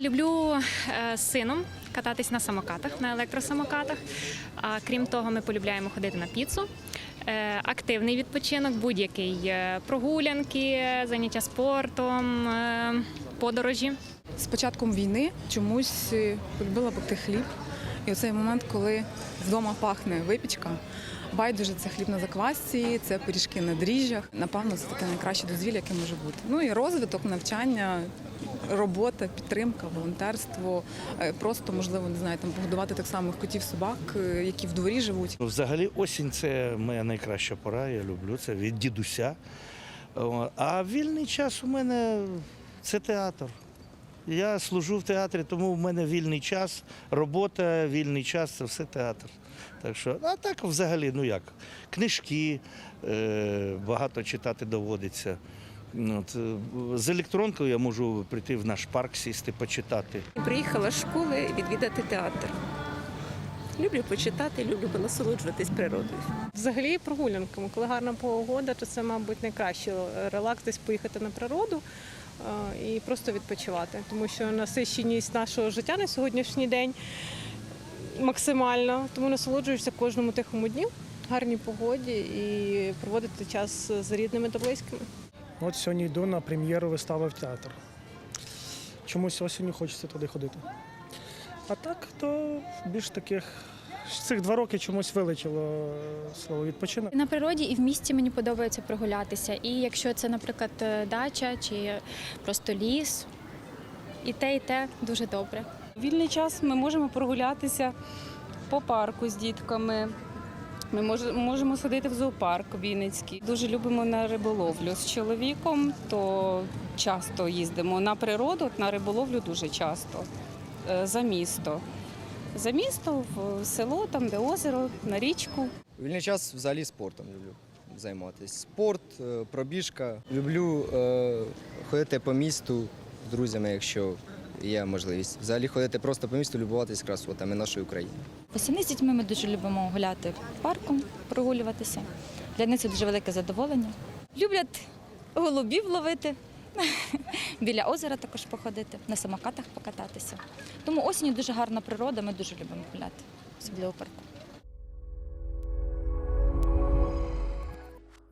Люблю е, з сином кататись на самокатах, на електросамокатах. А крім того, ми полюбляємо ходити на піцу. Е, Активний відпочинок, будь-який Е, прогулянки, заняття спортом, подорожі. З початком війни чомусь полюбила пекти хліб. І оцей момент, коли вдома пахне випічка, байдуже це хліб на заквасці, це пиріжки на дріжджах. Напевно, це таке найкраще дозвілля, яке може бути. Ну і розвиток, навчання, робота, підтримка, волонтерство, е, просто можливо не знаю, там погодувати так само котів, собак, е, які в дворі живуть. Взагалі, осінь це моя найкраща пора, я люблю це від дідуся. А вільний час у мене це театр. Я служу в театрі, тому в мене вільний час, робота, вільний час це все театр. Так що, а так взагалі, ну як, книжки, е, багато читати доводиться. От, е, з електронкою я можу прийти в наш парк, сісти, почитати. Приїхала з школи відвідати театр. Люблю почитати, люблю насолоджуватись природою. Взагалі прогулянками. Коли гарна погода, то це, мабуть, найкраще релакс десь поїхати на природу е, і просто відпочивати. Тому що насиченість нашого життя на сьогоднішній день максимальна. Тому насолоджуєшся кожному тихому дню, гарній погоді і проводити час з рідними та близькими. От сьогодні йду на прем'єру вистави в театр. Чомусь осінню хочеться туди ходити. А так, то більш таких. Цих два роки чомусь вилетіло е, слово відпочинок. На природі і в місті мені подобається прогулятися. І якщо це, наприклад, е, дача чи просто ліс, і те, і те дуже добре. Вільний час ми можемо прогулятися по парку з дітками. Ми можемо сходити в зоопарк Вінницький. Дуже любимо на риболовлю з чоловіком, то часто їздимо на природу, на риболовлю дуже часто, за місто. За місто, в село, там, де озеро, на річку. Вільний час взагалі спортом люблю займатися. Спорт, е, пробіжка. Люблю е, ходити по місту з друзями, якщо є можливість. Взагалі ходити просто по місту, любуватись красотами нашої України. Восени з дітьми ми дуже любимо гуляти парком, прогулюватися. Для них це дуже велике задоволення. Люблять голубів ловити, біля озера також походити, на самокатах покататися. Тому осінь дуже гарна природа, ми дуже любимо гуляти, особливо в парку.